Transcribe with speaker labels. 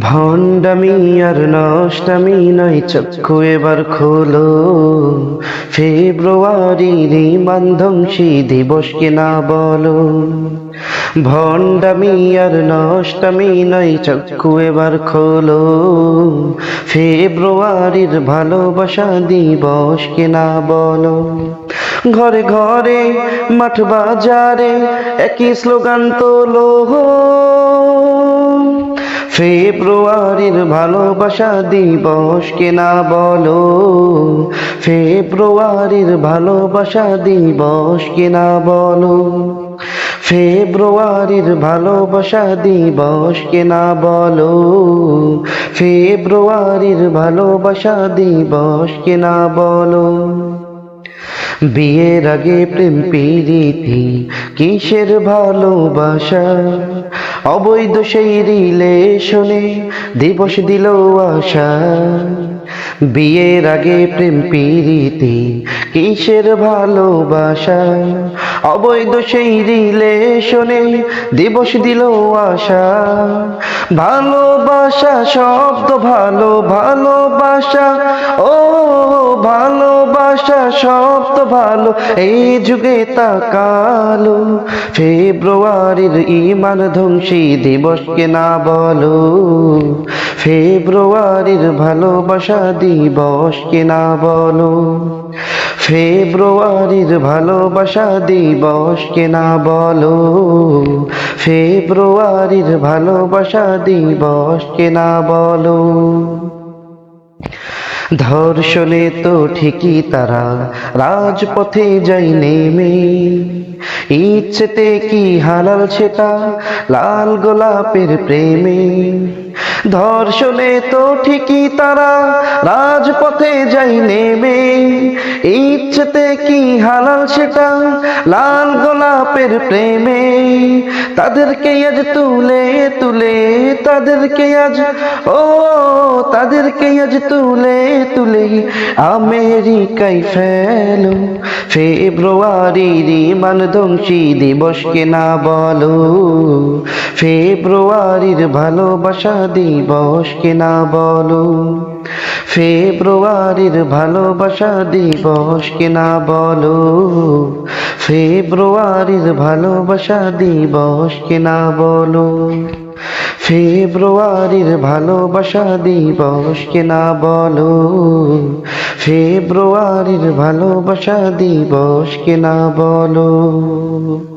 Speaker 1: ভণ্ডামি আর নষ্টামি নয় চক্ষু এবার খোলো। ফেব্রুয়ারির মান্ধংসী দিবস কিনা বলো। ভণ্ডামি আর নষ্টামি নয় চক্ষু এবার খোলো। ফেব্রুয়ারির ভালোবাসা দিবস কিনা বলো। ঘরে ঘরে, মাঠ বাজারে একই স্লোগান তোলো। ফেব্রুয়ারির ভালোবাসা দিবস কেনা বলো? ফেব্রুয়ারির ভালোবাসা দিবস কেনা বলো? ফেব্রুয়ারির ভালোবাসা দিবস কেনা বলো? ফেব্রুয়ারির ভালোবাসা দিবস কেনা বলো? বিয়ের আগে প্রেম প্রীতি, কিসের ভালোবাসা? অবৈধ সেই রিলেশনে দিবস দিল আশা। বিয়ের আগে প্রেম প্রীতি, কিসের ভালোবাসা? অবৈধ সেই রিলেশনে দিবস দিল আশা। ভালোবাসা, শব্দ ভালো, ভালোবাসা, ও ভালোবাসা শব্দ ভালো, এই যুগে তাকালো। ফেব্রুয়ারির ইমান ধ্বংসী দিবস না বলো। ফেব্রুয়ারির ভালোবাসা দিবস না বলো। ফেব্রুয়ারির ভালোবাসা দিবস না বলো। ফেব্রুয়ারির ভালোবাসা দিবস না বলো। ধর্ষণে তো ঠিকই তারা রাজপথে যাই নেমে। ইচ্ছেতে কি হালাল সেটা? লাল গোলাপের প্রেমে। ধর্ষণে তো ঠিকই তারা রাজপথে যাই নেমে। ইচ্ছেতে কি হালাল সেটা? লাল গোলাপের প্রেমে। তাদেরকে আজ তুলে তুলে, তাদেরকে আজ, ও, তাদেরকে আজ তুলে তুলে। আমেরিকায় ফেলো, ফেব্রুয়ারির মান দিবস কেনা বলো? ফেব্রুয়ারির ভালোবাসা দিবস কেনা বলো? ফেব্রুয়ারির ভালোবাসা দিবস কেনা বলো? ফেব্রুয়ারির ভালোবাসা দিবস কেনা বলো? ফেব্রুয়ারির ভালোবাসা দিবস কেনা বলো? ফেব্রুয়ারির ভালোবাসা দিবস কেনা বলো?